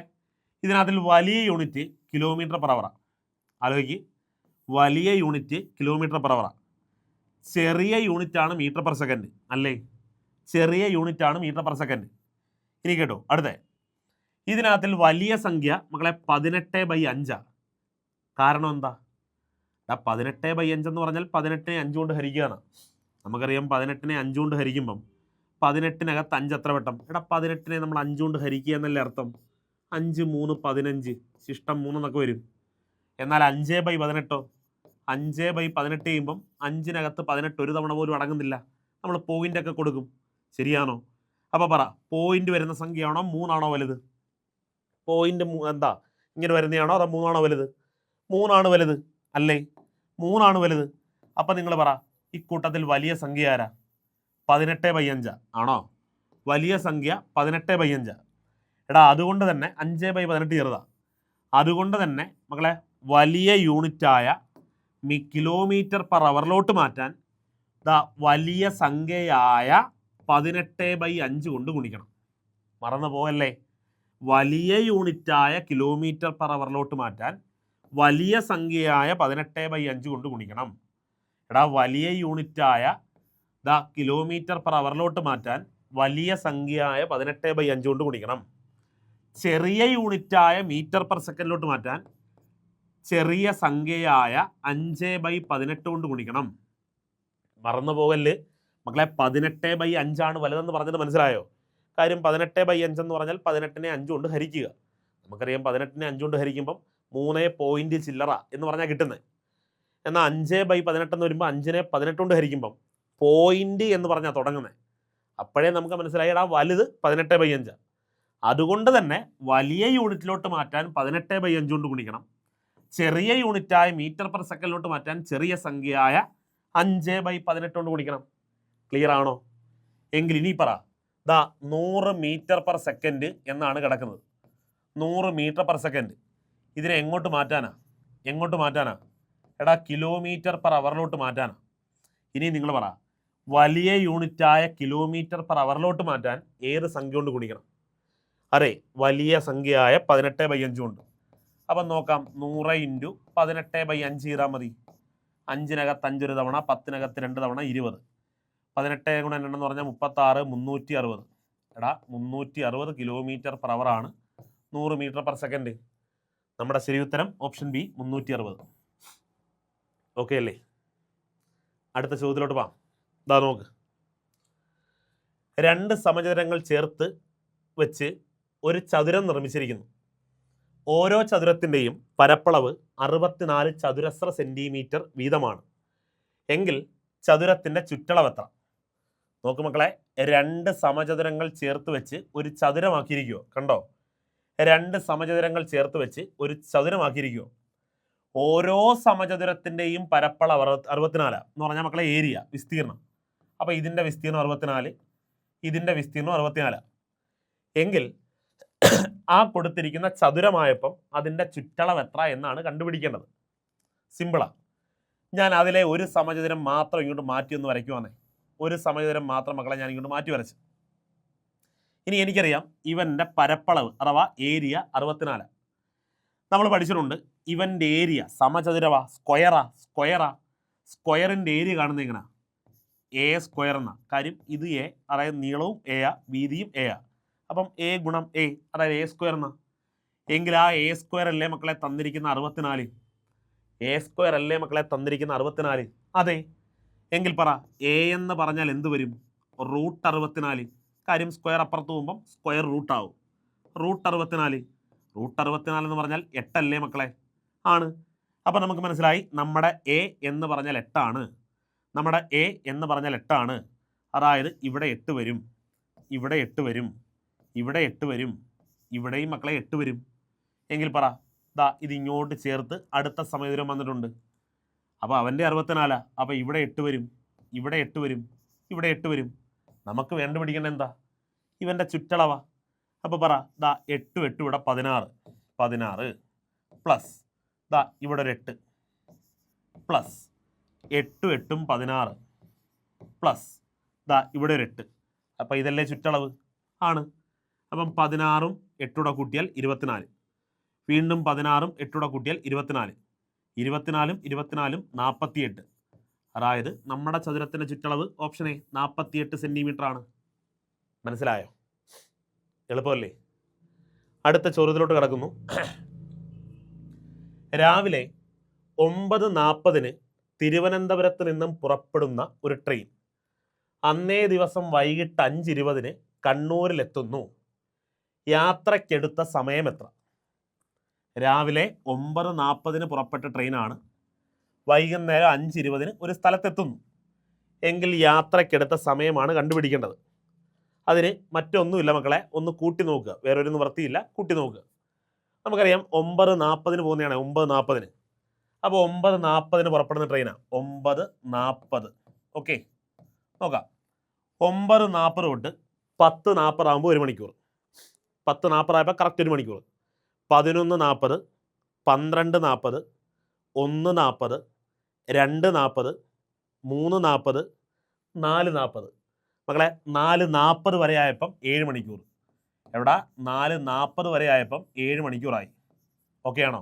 ഇതിനകത്തിൽ വലിയ യൂണിറ്റ് കിലോമീറ്റർ per hour ആലോചിക്ക്. വലിയ യൂണിറ്റ് കിലോമീറ്റർ per hour ചെറിയ യൂണിറ്റ് ആണ് മീറ്റർ പെർ സെക്കൻഡ് അല്ലേ? ചെറിയ യൂണിറ്റ് ആണ് മീറ്റർ പെർ സെക്കൻഡ് ഇനി കേട്ടോ അടുത്തേ. ഇതിനകത്തിൽ വലിയ സംഖ്യ മക്കളെ പതിനെട്ട് ബൈ അഞ്ചാണ് കാരണം എന്താ? ആ പതിനെട്ട് ബൈ അഞ്ചെന്ന് പറഞ്ഞാൽ പതിനെട്ടിനെ അഞ്ചുകൊണ്ട് ഹരിക്കുകയാണ്. നമുക്കറിയാം പതിനെട്ടിനെ അഞ്ചുകൊണ്ട് ഹരിക്കുമ്പം പതിനെട്ടിനകത്ത് അഞ്ച് എത്ര വട്ടം? എടാ പതിനെട്ടിനെ നമ്മൾ അഞ്ച് കൊണ്ട് ഹരിക്കുക എന്നല്ലേ അർത്ഥം? അഞ്ച് മൂന്ന് പതിനഞ്ച് ശിഷ്ടം മൂന്നെന്നൊക്കെ വരും. എന്നാൽ അഞ്ച് ബൈ പതിനെട്ടോ? അഞ്ച് ബൈ പതിനെട്ട് ചെയ്യുമ്പം അഞ്ചിനകത്ത് പതിനെട്ട് ഒരു തവണ പോലും അടങ്ങുന്നില്ല. നമ്മൾ പോയിന്റ് ഒക്കെ കൊടുക്കും. ശരിയാണോ? അപ്പോൾ പറ പോയിന്റ് വരുന്ന സംഖ്യയാണോ മൂന്നാണോ വലുത്? പോയിന്റ് എന്താ ഇങ്ങനെ വരുന്നതാണോ അതോ മൂന്നാണോ വലുത്? മൂന്നാണ് വലുത് അല്ലേ? മൂന്നാണ് വലുത്. അപ്പം നിങ്ങൾ പറ ഇക്കൂട്ടത്തിൽ വലിയ സംഖ്യ ആരാ? പതിനെട്ട് ബൈ അഞ്ച. ആണോ? വലിയ സംഖ്യ പതിനെട്ട് ബൈ അഞ്ച. എടാ അതുകൊണ്ട് തന്നെ അഞ്ച് ബൈ പതിനെട്ട് ചെറുതാ. അതുകൊണ്ട് തന്നെ മക്കളെ വലിയ യൂണിറ്റായ മി കിലോമീറ്റർ പെർ അവറിലോട്ട് മാറ്റാൻ ദാ വലിയ സംഖ്യയായ പതിനെട്ട് ബൈ അഞ്ച് കൊണ്ട് ഗുണിക്കണം. മറന്നു പോവല്ലേ വലിയ യൂണിറ്റായ കിലോമീറ്റർ പെർ അവറിലോട്ട് മാറ്റാൻ വലിയ സംഖ്യയായ പതിനെട്ട് ബൈ അഞ്ച് കൊണ്ട് ഗുണിക്കണം. എടാ വലിയ യൂണിറ്റായ ദ കിലോമീറ്റർ പെർ അവറിലോട്ട് മാറ്റാൻ വലിയ സംഖ്യയായ പതിനെട്ട് ബൈ അഞ്ച് കൊണ്ട് ഗുണിക്കണം. ചെറിയ യൂണിറ്റായ മീറ്റർ പെർ സെക്കൻഡിലോട്ട് മാറ്റാൻ ചെറിയ സംഖ്യയായ അഞ്ച് ബൈ പതിനെട്ട് കൊണ്ട് ഗുണിക്കണം. മറന്നു പോകൽ മക്കളെ പതിനെട്ട് ബൈ അഞ്ചാണ് വലുതെന്ന് പറഞ്ഞത് മനസ്സിലായോ? കാര്യം പതിനെട്ട് ബൈ അഞ്ചെന്ന് പറഞ്ഞാൽ പതിനെട്ടിനെ അഞ്ച് കൊണ്ട് ഹരിക്കുക. നമുക്കറിയാം പതിനെട്ടിനെ അഞ്ച് കൊണ്ട് ഹരിക്കുമ്പം മൂന്ന് പോയിന്റ് ചില്ലറ എന്ന് പറഞ്ഞാൽ കിട്ടുന്നത് എന്നാൽ അഞ്ച് ബൈ പതിനെട്ട് എന്ന് വരുമ്പോൾ അഞ്ചിനെ പതിനെട്ട് കൊണ്ട് ഹരിക്കുമ്പം പോയിന്റ് എന്ന് പറഞ്ഞാൽ തുടങ്ങുന്നത് അപ്പോഴേ നമുക്ക് മനസ്സിലായി എടാ വലുത് പതിനെട്ട് ബൈ അഞ്ച്. അതുകൊണ്ട് തന്നെ വലിയ യൂണിറ്റിലോട്ട് മാറ്റാൻ പതിനെട്ട് ബൈ അഞ്ച് കൊണ്ട് ഗുണിക്കണം. ചെറിയ യൂണിറ്റായ മീറ്റർ പെർ സെക്കൻഡിലോട്ട് മാറ്റാൻ ചെറിയ സംഖ്യയായ അഞ്ച് ബൈ പതിനെട്ട് കൊണ്ട് ഗുണിക്കണം. ക്ലിയർ ആണോ? എങ്കിൽ ഇനി പറ ദാ നൂറ് മീറ്റർ പെർ സെക്കൻഡ് എന്നാണ് കിടക്കുന്നത്. നൂറ് മീറ്റർ പെർ സെക്കൻഡ് ഇതിനെ എങ്ങോട്ട് മാറ്റാനാ? എങ്ങോട്ട് മാറ്റാനാ? എടാ കിലോമീറ്റർ പെർ അവറിലോട്ട് മാറ്റാനാ. ഇനി നിങ്ങൾ പറ വലിയ യൂണിറ്റായ കിലോമീറ്റർ പെർ അവറിലോട്ട് മാറ്റാൻ ഏത് സംഖ്യ കൊണ്ട് ഗുണിക്കണം? അതെ വലിയ സംഖ്യയായ പതിനെട്ട് ബൈ അഞ്ച് കൊണ്ട് അപ്പം നോക്കാം നൂറ് ഇന്റു പതിനെട്ട് ബൈ അഞ്ച് ചെയ്താൽ മതി. അഞ്ചിനകത്ത് അഞ്ചൊരു തവണ പത്തിനകത്ത് രണ്ട് തവണ ഇരുപത്. പതിനെട്ട് ഗുണം രണ്ടെന്ന് പറഞ്ഞാൽ മുപ്പത്താറ് മുന്നൂറ്റി അറുപത്. എടാ മുന്നൂറ്റി അറുപത് കിലോമീറ്റർ പെർ അവറാണ് നൂറ് മീറ്റർ പെർ സെക്കൻഡ് നമ്മുടെ ശരി ഉത്തരം ഓപ്ഷൻ ബി മുന്നൂറ്റി അറുപത് ഓക്കെ അല്ലേ? അടുത്ത ചോദ്യത്തിലോട്ട് പോവാം. ഇതാ നോക്ക്. രണ്ട് സമചതുരങ്ങൾ ചേർത്ത് വെച്ച് ഒരു ചതുരം നിർമ്മിച്ചിരിക്കുന്നു. ഓരോ ചതുരത്തിന്റെയും പരപ്പളവ് അറുപത്തിനാല് ചതുരശ്ര സെന്റിമീറ്റർ വീതമാണ്. എങ്കിൽ ചതുരത്തിന്റെ ചുറ്റളവ് എത്ര? നോക്ക് മക്കളെ രണ്ട് സമചതുരങ്ങൾ ചേർത്ത് വെച്ച് ഒരു ചതുരമാക്കിയിരിക്കുമോ കണ്ടോ? രണ്ട് സമചതുരങ്ങൾ ചേർത്ത് വെച്ച് ഒരു ചതുരമാക്കിയിരിക്കുമോ ഓരോ സമചതുരത്തിന്റെയും പരപ്പളവ് അറുപത് അറുപത്തിനാലാണ് എന്ന് പറഞ്ഞാൽ മക്കളെ ഏരിയ വിസ്തീർണം അപ്പോൾ ഇതിന്റെ വിസ്തീർണം അറുപത്തിനാല് ഇതിന്റെ വിസ്തീർണം അറുപത്തിനാലാണ് എങ്കിൽ ആ കൊടുത്തിരിക്കുന്ന ചതുരമായപ്പം അതിന്റെ ചുറ്റളവ് എത്ര എന്നാണ് കണ്ടുപിടിക്കേണ്ടത്. സിമ്പിളാണ് ഞാൻ അതിലെ ഒരു സമചതുരം മാത്രം ഇങ്ങോട്ട് മാറ്റി ഒന്ന് വരയ്ക്കുവാന്നേ. ഒരു സമചതുരം മാത്രം മക്കളെ ഞാൻ ഇങ്ങോട്ട് മാറ്റി വരച്ചു. ഇനി എനിക്കറിയാം ഇവന്റെ പരപ്പളവ് അഥവാ ഏരിയ അറുപത്തിനാല്. നമ്മൾ പഠിച്ചിട്ടുണ്ട് ഇവന്റെ ഏരിയ സമചതുരവാ സ്ക്വയറാ സ്ക്വയറാ സ്ക്വയറിന്റെ ഏരിയ കാണുന്നത് എങ്ങനെ? എ സ്ക്വയർ എന്ന. കാര്യം ഇത് എ അതായത് നീളവും എ ആ വീതിയും എ ആ. അപ്പം എ ഗുണം എ അതായത് എ സ്ക്വയർ എന്ന? എങ്കിൽ ആ എ സ്ക്വയർ അല്ലേ മക്കളെ തന്നിരിക്കുന്ന അറുപത്തിനാല്? എ സ്ക്വയർ അല്ലേ മക്കളെ തന്നിരിക്കുന്ന അറുപത്തിനാല്? അതെ. എങ്കിൽ പറ എ എന്ന് പറഞ്ഞാൽ എന്ത് വരും? റൂട്ട് അറുപത്തിനാല്. കാര്യം സ്ക്വയർ അപ്പുറത്ത് പോകുമ്പം സ്ക്വയർ റൂട്ട് ആവും. റൂട്ട് അറുപത്തിനാല്. റൂട്ട് അറുപത്തിനാല് എന്ന് പറഞ്ഞാൽ എട്ടല്ലേ മക്കളെ? ആണ്. അപ്പോൾ നമുക്ക് മനസ്സിലായി നമ്മുടെ എ എന്ന് പറഞ്ഞാൽ എട്ടാണ്. നമ്മുടെ എ എന്ന് പറഞ്ഞാൽ എട്ടാണ്. അതായത് ഇവിടെ എട്ട് വരും. ഇവിടെ എട്ട് വരും. ഇവിടെ എട്ട് വരും. ഇവിടെയും മക്കളെ എട്ട് വരും. എങ്കിൽ പറ ദാ ഇത് ഇങ്ങോട്ട് ചേർത്ത് അടുത്ത സമയദൂരം വന്നിട്ടുണ്ട്. അപ്പോൾ അവന്റെ അറുപത്തിനാലാ. അപ്പോൾ ഇവിടെ എട്ട് വരും. ഇവിടെ എട്ട് വരും. ഇവിടെ എട്ട് വരും. നമുക്ക് വേണ്ടുപിടിക്കേണ്ട എന്താ? ഇവന്റെ ചുറ്റളവ. അപ്പോൾ പറ ദാ എട്ടും എട്ടും ഇവിടെ പതിനാറ്. പതിനാറ് പ്ലസ് ദാ ഇവിടെ ഒരു എട്ട്. പ്ലസ് എട്ടും എട്ടും പതിനാറ്. പ്ലസ് ദാ ഇവിടെ ഒരു എട്ട്. അപ്പോൾ ഇതല്ലേ ചുറ്റളവ്? ആണ്. അപ്പം പതിനാറും എട്ടൂടെ കൂട്ടിയാൽ ഇരുപത്തിനാല്. വീണ്ടും പതിനാറും എട്ടൂടെ കൂട്ടിയാൽ ഇരുപത്തിനാല്. ഇരുപത്തിനാലും ഇരുപത്തിനാലും നാൽപ്പത്തിയെട്ട് അതായത് നമ്മുടെ ചതുരത്തിന്റെ ചുറ്റളവ് ഓപ്ഷൻ എ നാൽപ്പത്തിയെട്ട് സെന്റിമീറ്റർ ആണ്. മനസ്സിലായോ? എളുപ്പമല്ലേ? അടുത്ത ചോദ്യത്തിലോട്ട് കിടക്കുന്നു. രാവിലെ ഒമ്പത് നാൽപ്പതിന് തിരുവനന്തപുരത്ത് നിന്നും പുറപ്പെടുന്ന ഒരു ട്രെയിൻ. അന്നേ ദിവസം വൈകിട്ട് അഞ്ചിരുപതിന് കണ്ണൂരിലെത്തുന്നു. യാത്രയ്ക്കെടുത്ത സമയം എത്ര? രാവിലെ ഒമ്പത് നാൽപ്പതിന് പുറപ്പെട്ട ട്രെയിനാണ്. വൈകുന്നേരം അഞ്ചിരുപതിന് ഒരു സ്ഥലത്തെത്തുന്നു. എങ്കിൽ യാത്രയ്ക്കെടുത്ത സമയമാണ് കണ്ടുപിടിക്കേണ്ടത്. അതിന് മറ്റൊന്നുമില്ല മക്കളെ. ഒന്ന് കൂട്ടി നോക്കുക. വേറൊരു വൃത്തിയില്ല. കൂട്ടി നോക്കുക. നമുക്കറിയാം ഒമ്പത് നാൽപ്പതിന് പോകുന്നതാണ്. ഒമ്പത് നാൽപ്പതിന് അപ്പോൾ ഒമ്പത് നാൽപ്പതിന് പുറപ്പെടുന്ന ട്രെയിനാണ് ഒമ്പത് നാൽപ്പത് ഓക്കെ നോക്കാം. ഒമ്പത് നാൽപ്പത് തൊട്ട് പത്ത് നാൽപ്പതാകുമ്പോൾ ഒരു മണിക്കൂർ. പത്ത് നാൽപ്പതായപ്പോൾ കറക്റ്റ് ഒരു മണിക്കൂർ. പതിനൊന്ന് നാൽപ്പത് പന്ത്രണ്ട് നാൽപ്പത് ഒന്ന് നാൽപ്പത് രണ്ട് നാൽപ്പത് മൂന്ന് നാൽപ്പത് നാല് നാൽപ്പത് മക്കളെ നാല് നാൽപ്പത് വരെ ആയപ്പം ഏഴ് മണിക്കൂർ. എവിടാ? നാല് നാൽപ്പത് വരെ ആയപ്പം ഏഴ് മണിക്കൂറായി. ഓക്കെ ആണോ?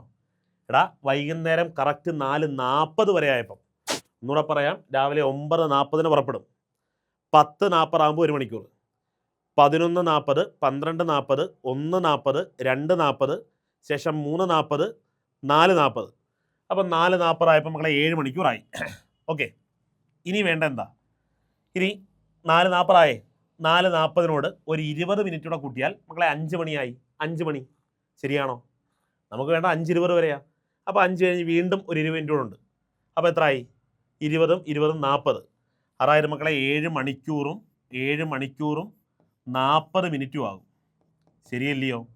എടാ വൈകുന്നേരം കറക്റ്റ് നാല് നാൽപ്പത് വരെ ആയപ്പം. ഒന്നുകൂടെ പറയാം രാവിലെ ഒമ്പത് നാൽപ്പതിന് പുറപ്പെടും. പത്ത് നാൽപ്പതാകുമ്പോൾ ഒരു മണിക്കൂർ. പതിനൊന്ന് നാൽപ്പത് പന്ത്രണ്ട് നാൽപ്പത് ഒന്ന് നാൽപ്പത് രണ്ട് നാൽപ്പത് ശേഷം മൂന്ന് നാൽപ്പത് നാല് നാൽപ്പത് അപ്പം നാല് നാൽപ്പതായപ്പോൾ മക്കളെ ഏഴ് മണിക്കൂറായി. ഓക്കെ ഇനി വേണ്ട എന്താ ഇനി നാല് നാൽപ്പതായേ നാല് നാൽപ്പതിനോട് ഒരു ഇരുപത് മിനിറ്റ് കൂടെ കൂട്ടിയാൽ മക്കളെ അഞ്ച് മണിയായി. അഞ്ച് മണി. ശരിയാണോ? നമുക്ക് വേണ്ട അഞ്ച് ഇരുപത് വരെയാ. അപ്പോൾ അഞ്ച് കഴിഞ്ഞ് വീണ്ടും ഒരു ഇരുപത് മിനിറ്റ് കൂടെ ഉണ്ട്. അപ്പോൾ എത്രയായി ഇരുപതും ഇരുപതും നാൽപ്പത് അതായത് മക്കളെ ഏഴ് മണിക്കൂറും ഏഴ് മണിക്കൂറും നാൽപ്പത് മിനിറ്റും ആകും. ശരിയല്ലയോ?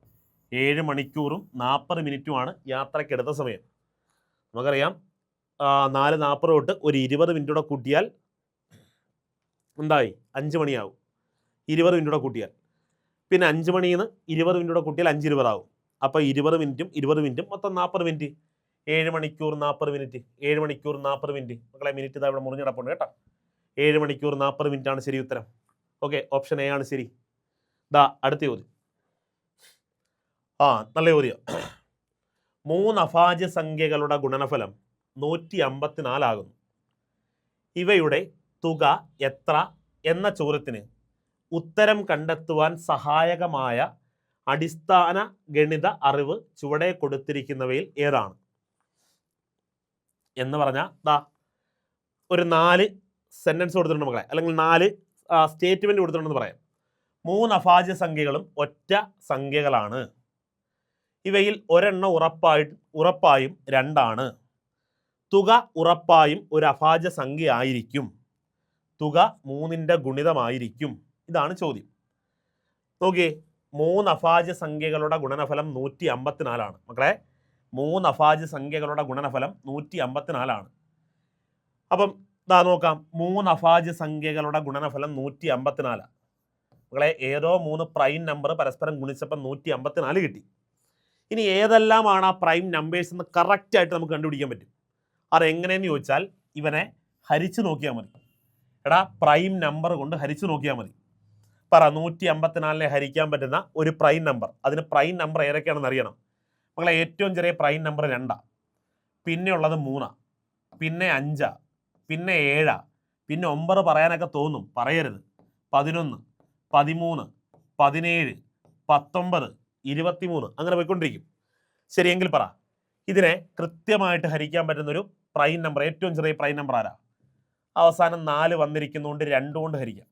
ഏഴ് മണിക്കൂറും നാൽപ്പത് മിനിറ്റുമാണ് യാത്രയ്ക്കെടുത്ത സമയം. നമുക്കറിയാം നാല് നാൽപ്പത് തൊട്ട് ഒരു ഇരുപത് മിനിറ്റ് കൂടെ കൂട്ടിയാൽ എന്തായി അഞ്ച് മണിയാവും. ഇരുപത് മിനിറ്റൂടെ കൂട്ടിയാൽ. പിന്നെ അഞ്ച് മണിയിൽ നിന്ന് ഇരുപത് മിനിറ്റൂടെ കൂട്ടിയാൽ അഞ്ച് ഇരുപതാവും അപ്പോൾ ഇരുപത് മിനിറ്റും ഇരുപത് മിനിറ്റും മൊത്തം നാൽപ്പത് മിനിറ്റ് ഏഴ് മണിക്കൂർ നാൽപ്പത് മിനിറ്റ് ഏഴ് മണിക്കൂർ നാൽപ്പത് മിനിറ്റ് മക്കളെ മിനിറ്റ് ഇതാ ഇവിടെ മുറിഞ്ഞ് കിടപ്പുണ്ട് കേട്ടോ. ഏഴ് മണിക്കൂർ നാൽപ്പത് മിനിറ്റ് ആണ് ശരി ഉത്തരം. ഓക്കെ ഓപ്ഷൻ എ ആണ് ശരി. ദാ അടുത്ത ചോദ്യം. ആ നല്ല ചോദ്യം. മൂന്ന് അഭാജ്യ സംഖ്യകളുടെ ഗുണനഫലം നൂറ്റി അമ്പത്തിനാലാകുന്നു ഇവയുടെ തുക എത്ര എന്ന ചോദ്യത്തിന് ഉത്തരം കണ്ടെത്തുവാൻ സഹായകമായ അടിസ്ഥാന ഗണിത അറിവ് ചുവടെ കൊടുത്തിരിക്കുന്നവയിൽ ഏതാണ്? എന്ന് പറഞ്ഞാൽ ദാ ഒരു നാല് സെന്റൻസ് കൊടുത്തിട്ടുണ്ട് മക്കളെ. അല്ലെങ്കിൽ നാല് സ്റ്റേറ്റ്മെന്റ് കൊടുത്തിട്ടുണ്ടെന്ന് പറയാം. മൂന്ന് അഭാജ്യ സംഖ്യകളും ഒറ്റ സംഖ്യകളാണ്. ഇവയിൽ ഒരെണ്ണം ഉറപ്പായി ഉറപ്പായും രണ്ടാണ്. തുക ഉറപ്പായും ഒരു അഭാജ്യ സംഖ്യ ആയിരിക്കും. തുക മൂന്നിന്റെ ഗുണിതമായിരിക്കും. ഇതാണ് ചോദ്യം. നോക്കിയേ മൂന്ന് അഫാജ സംഖ്യകളുടെ ഗുണനഫലം നൂറ്റി അമ്പത്തിനാലാണ് മക്കളെ മൂന്ന് അഫാജ സംഖ്യകളുടെ ഗുണനഫലം നൂറ്റി അമ്പത്തിനാലാണ് അപ്പം ഇതാ നോക്കാം മൂന്ന് അഫാജ സംഖ്യകളുടെ ഗുണനഫലം നൂറ്റി അമ്പത്തിനാലാണ് മക്കളെ ഏതോ മൂന്ന് പ്രൈം നമ്പർ പരസ്പരം ഗുണിച്ചപ്പം നൂറ്റി അമ്പത്തിനാല് കിട്ടി. ഇനി ഏതെല്ലാമാണ് ആ പ്രൈം നമ്പേഴ്സ് എന്ന് കറക്റ്റായിട്ട് നമുക്ക് കണ്ടുപിടിക്കാൻ പറ്റും? അതെങ്ങനെയെന്ന് ചോദിച്ചാൽ ഇവനെ ഹരിച്ചു നോക്കിയാൽ മതി. എടാ പ്രൈം നമ്പർ കൊണ്ട് ഹരിച്ചു നോക്കിയാൽ മതി. പറ നൂറ്റി അമ്പത്തിനാലിനെ ഹരിക്കാൻ പറ്റുന്ന ഒരു പ്രൈം നമ്പർ അതിന് പ്രൈം നമ്പർ ഏതൊക്കെയാണെന്ന് അറിയണം. മക്കളെ ഏറ്റവും ചെറിയ പ്രൈം നമ്പർ രണ്ടാ. പിന്നെ ഉള്ളത് മൂന്നാ. പിന്നെ അഞ്ചാ. പിന്നെ ഏഴാ. പിന്നെ ഒമ്പത് പറയാനൊക്കെ തോന്നും. പറയരുത്. പതിനൊന്ന് പതിമൂന്ന് പതിനേഴ് പത്തൊമ്പത് ഇരുപത്തിമൂന്ന്. അങ്ങനെ പോയിക്കൊണ്ടിരിക്കും. ശരിയെങ്കിൽ പറ. ഇതിനെ കൃത്യമായിട്ട് ഹരിക്കാൻ പറ്റുന്ന ഒരു പ്രൈം നമ്പർ ഏറ്റവും ചെറിയ പ്രൈം നമ്പർ ആരാ? അവസാനം നാല് വന്നിരിക്കുന്നതുകൊണ്ട് രണ്ട് കൊണ്ട് ഹരിക്കാം.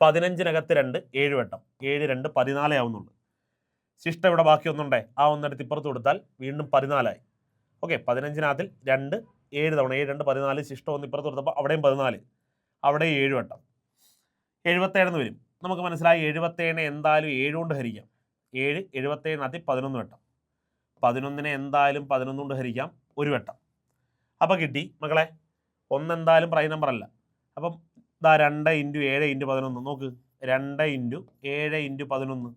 പതിനഞ്ചിനകത്ത് രണ്ട് ഏഴ് വട്ടം. ഏഴ് രണ്ട് പതിനാലേ ആവുന്നുള്ളൂ. ശിഷ്ട ഇവിടെ ബാക്കി ഒന്നുണ്ടേ ആ ഒന്നെടുത്ത് ഇപ്പുറത്ത് കൊടുത്താൽ വീണ്ടും പതിനാലായി. ഓക്കെ പതിനഞ്ചിനകത്തിൽ രണ്ട് ഏഴ് തവണ. ഏഴ് രണ്ട് പതിനാല് ശിഷ്ടം ഒന്ന് ഇപ്പുറത്ത് കൊടുത്തപ്പോൾ അവിടെയും പതിനാല്. അവിടെ ഏഴ് വട്ടം. എഴുപത്തേഴെന്ന് വരും. നമുക്ക് മനസ്സിലായി എഴുപത്തേഴിനെ എന്തായാലും ഏഴ് കൊണ്ട് ഹരിക്കാം. ഏഴ് എഴുപത്തേഴിനകത്ത് പതിനൊന്ന് വട്ടം. പതിനൊന്നിനെ എന്തായാലും പതിനൊന്ന് കൊണ്ട് ഹരിക്കാം. ഒരു വട്ടം. അപ്പോൾ കിട്ടി. മക്കളെ ഒന്നെന്തായാലും പ്രൈം നമ്പർ അല്ല. അപ്പം ഇതാ രണ്ട് ഇന്റു ഏഴ് ഇന്റു പതിനൊന്ന് നോക്ക്. രണ്ട് ഇന്റു ഏഴ് ഇന്റു പതിനൊന്ന്.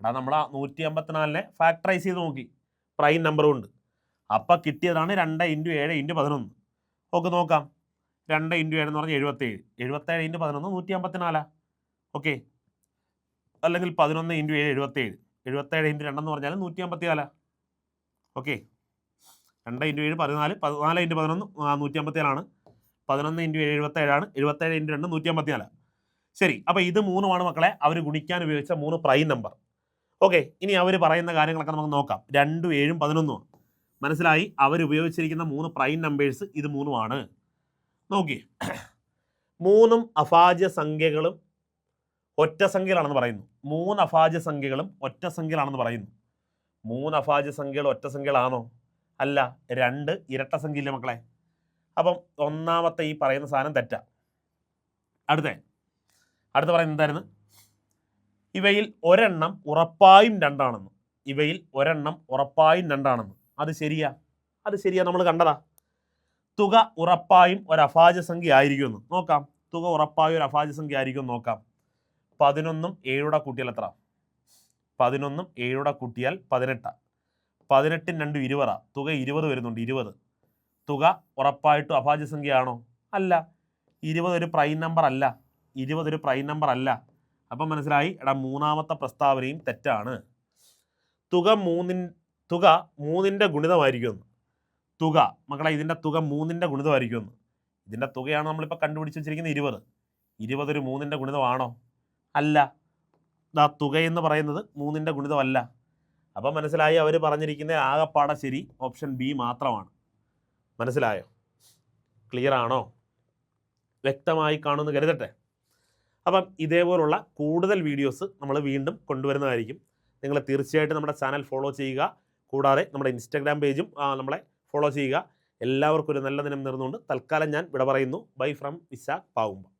എടാ നമ്മൾ ആ നൂറ്റി അമ്പത്തിനാലിനെ ഫാക്ടറൈസ് ചെയ്ത് നോക്കി. പ്രൈം നമ്പറും ഉണ്ട് അപ്പം കിട്ടിയതാണ് രണ്ട് ഇന്റു ഏഴ് ഇന്റു പതിനൊന്ന്. ഓക്കെ നോക്കാം. രണ്ട് ഇന്റു ഏഴ് എന്ന് പറഞ്ഞാൽ എഴുപത്തേഴ്. എഴുപത്തേഴ് ഇന്റു പതിനൊന്ന് നൂറ്റി അമ്പത്തിനാലാ ഓക്കെ. അല്ലെങ്കിൽ പതിനൊന്ന് ഇന്റു ഏഴ് എഴുപത്തേഴ്. എഴുപത്തേഴ് ഇന്റു രണ്ടെന്ന് പറഞ്ഞാൽ നൂറ്റി അമ്പത്തിനാലാ ഓക്കെ. രണ്ട് ഇന്റു ഏഴ് പതിനാല് പതിനാല് ഇന്റു പതിനൊന്ന് നൂറ്റി അമ്പത്തിനാലാണ് പതിനൊന്ന് ഇന്റു ഏഴ് എഴുപത്തേഴാണ് എഴുപത്തേഴ് ഇന്റു രണ്ട് നൂറ്റി അമ്പത്തിനാല് ശരി അപ്പോൾ ഇത് മൂന്നുമാണ് മക്കളെ. അവർ ഗുണിക്കാൻ ഉപയോഗിച്ച മൂന്ന് പ്രൈം നമ്പർ ഓക്കെ ഇനി അവർ പറയുന്ന കാര്യങ്ങളൊക്കെ നമുക്ക് നോക്കാം. രണ്ടും ഏഴും പതിനൊന്നും മനസ്സിലായി? അവർ ഉപയോഗിച്ചിരിക്കുന്ന മൂന്ന് പ്രൈം നമ്പേഴ്സ് ഇത് മൂന്നുമാണ്. നോക്കി മൂന്നും അഭാജ്യ സംഖ്യകളും ഒറ്റ സംഖ്യകളാണെന്ന് പറയുന്നു. മൂന്ന് അഭാജ്യ സംഖ്യകളും ഒറ്റ സംഖ്യകളാണെന്ന് പറയുന്നു. മൂന്ന് അഭാജ്യ സംഖ്യകൾ ഒറ്റ സംഖ്യകളാണോ? അല്ല രണ്ട് ഇരട്ട സംഖ്യയില്ലേ മക്കളെ? അപ്പം ഒന്നാമത്തെ ഈ പറയുന്ന സാധനം തെറ്റാ. അടുത്ത. അടുത്ത പറയുന്നത് എന്തായിരുന്നു? ഇവയിൽ ഒരെണ്ണം ഉറപ്പായും രണ്ടാണെന്ന്. ഇവയിൽ ഒരെണ്ണം ഉറപ്പായും രണ്ടാണെന്ന്. അത് ശരിയാ? അത് ശരിയാ. നമ്മൾ കണ്ടതാ. തുക ഉറപ്പായും ഒരു അഫാജ സംഖ്യ ആയിരിക്കുമെന്ന്. നോക്കാം. തുക ഉറപ്പായും ഒരു അഫാജ സംഖ്യ ആയിരിക്കും നോക്കാം. പതിനൊന്നും ഏഴുടെ കൂട്ടിയാൽ എത്ര പതിനൊന്നും ഏഴുടെ കൂട്ടിയാൽ പതിനെട്ടാ. പതിനെട്ടും രണ്ടും ഇരുപതാ. തുക ഇരുപത് വരുന്നുണ്ട്. ഇരുപത്. തുക ഉറപ്പായിട്ടും അഭാജ്യസംഖ്യയാണോ? അല്ല. ഇരുപത് ഒരു പ്രൈം നമ്പർ അല്ല. ഇരുപത് ഒരു പ്രൈം നമ്പർ അല്ല. അപ്പം മനസ്സിലായി? എടാ മൂന്നാമത്തെ പ്രസ്താവനയും തെറ്റാണ്. തുക മൂന്നിൻ തുക മൂന്നിന്റെ ഗുണിതമായിരിക്കുമെന്ന് തുക. മക്കളെ ഇതിന്റെ തുക മൂന്നിന്റെ ഗുണിതമായിരിക്കുമെന്ന് ഇതിന്റെ തുകയാണ് നമ്മളിപ്പോൾ കണ്ടുപിടിച്ച് വെച്ചിരിക്കുന്നത് ഇരുപത്. ഒരു മൂന്നിന്റെ ഗുണിതമാണോ? അല്ല. ആ തുക എന്ന് പറയുന്നത് മൂന്നിന്റെ ഗുണിതമല്ല. അപ്പം മനസ്സിലായി? അവർ പറഞ്ഞിരിക്കുന്ന ആകെപ്പാടെ ശരി. ഓപ്ഷൻ ബി മാത്രമാണ്. മനസ്സിലായോ? ക്ലിയർ ആണോ? വ്യക്തമായി കാണുമെന്ന് കരുതട്ടെ. അപ്പം ഇതേപോലുള്ള കൂടുതൽ വീഡിയോസ് നമ്മൾ വീണ്ടും കൊണ്ടുവരുന്നതായിരിക്കും. നിങ്ങൾ തീർച്ചയായിട്ടും നമ്മുടെ ചാനൽ ഫോളോ ചെയ്യുക. കൂടാതെ നമ്മുടെ ഇൻസ്റ്റാഗ്രാം പേജും നമ്മളെ ഫോളോ ചെയ്യുക. എല്ലാവർക്കും ഒരു നല്ല ദിനം നേർന്നുകൊണ്ട് തൽക്കാലം ഞാൻ വിട പറയുന്നു. Bye from Vishakh Pavumba.